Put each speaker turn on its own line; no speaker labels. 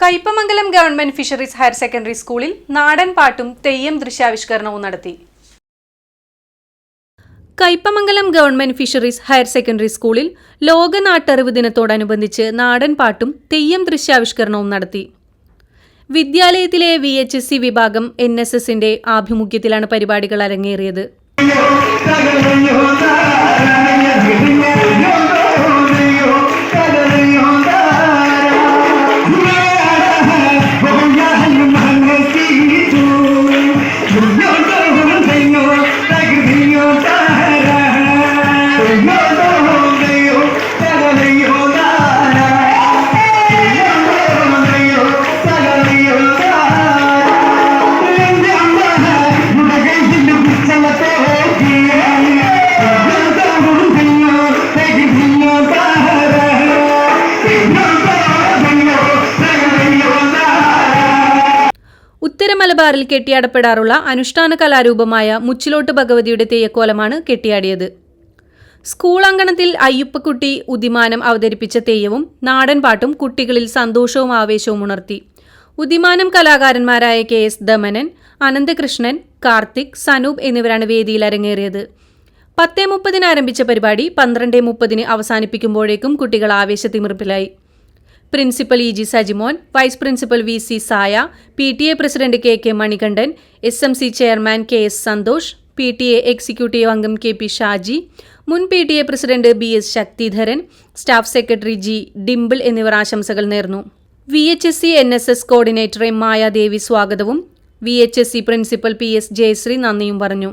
Kaipamangalam government fisheries higher secondary സ്കൂളിൽ നാടൻ പാട്ടും തെയ്യം ദൃശ്യാവിഷ്കരണവും നടത്തി. Kaipamangalam government fisheries higher secondary സ്കൂളിൽ ലോക നാട്ടറിവ് ദിനത്തോടനുബന്ധിച്ച് നാടൻ പാട്ടും തെയ്യം ദൃശ്യാവിഷ്കരണവും നടത്തി. വിദ്യാലയത്തിലെ വി എച്ച് എസ് സി വിഭാഗം എൻ എസ് എസിന്റെ ആഭിമുഖ്യത്തിലാണ് പരിപാടികൾ അരങ്ങേറിയത്. മലബാറിൽ കെട്ടിയാടപ്പെടാറുള്ള അനുഷ്ഠാന കലാരൂപമായ മുച്ചിലോട്ട് ഭഗവതിയുടെ തെയ്യക്കോലമാണ് കെട്ടിയാടിയത്. സ്കൂൾ അങ്കണത്തിൽ അയ്യപ്പക്കുട്ടി ഉദിമാനം അവതരിപ്പിച്ച തെയ്യവും നാടൻപാട്ടും കുട്ടികളിൽ സന്തോഷവും ആവേശവും ഉണർത്തി. ഉദിമാനം കലാകാരന്മാരായ കെ എസ് ദമനൻ അനന്തകൃഷ്ണൻ കാർത്തിക് സനൂപ് എന്നിവരാണ് വേദിയിൽ അരങ്ങേറിയത്. പത്തേ മുപ്പതിന് ആരംഭിച്ച പരിപാടി പന്ത്രണ്ടേ മുപ്പതിന് അവസാനിപ്പിക്കുമ്പോഴേക്കും കുട്ടികൾ ആവേശത്തിമിർപ്പിലായി. Principal E G Sajimon vice principal V C Saya P T A president K K Manikandan S M C chairman K S Santhosh P T A executive അംഗം കെ പി ഷാജി മുൻ P T A president B S Sakthidharan staff secretary G Dimple എന്നിവർ ആശംസകൾ നേർന്നു. V H S C N S S coordinator M Mayadevi സ്വാഗതവും V H S C principal P S Jayasree നന്ദിയും പറഞ്ഞു.